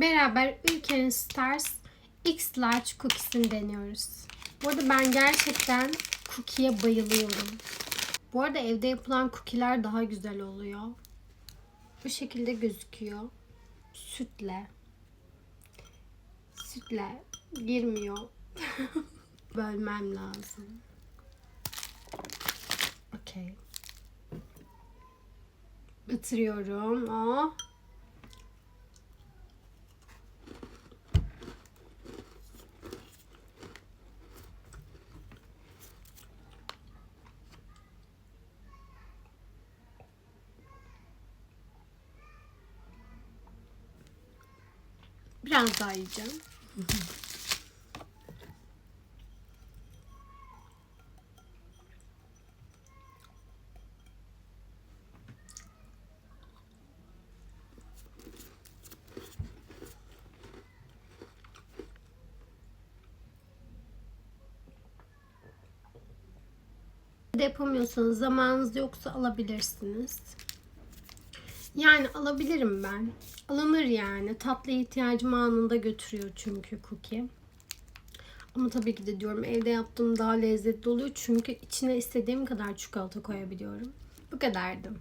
Beraber Ülkenin Stars X Large Cookies'ini deniyoruz. Bu arada ben gerçekten cookie'ye bayılıyorum. Bu arada evde yapılan cookie'ler daha güzel oluyor. Bu şekilde gözüküyor. Sütle. Sütle girmiyor. Bölmem lazım. Okey. Batırıyorum. Oh. Biraz daha yiyeceğim. de yapamıyorsanız zamanınız yoksa alabilirsiniz. Yani alabilirim ben. Alınır yani. Tatlı ihtiyacım anında götürüyor çünkü cookie. Ama tabii ki de diyorum evde yaptığım daha lezzetli oluyor. Çünkü içine istediğim kadar çikolata koyabiliyorum. Bu kadardı.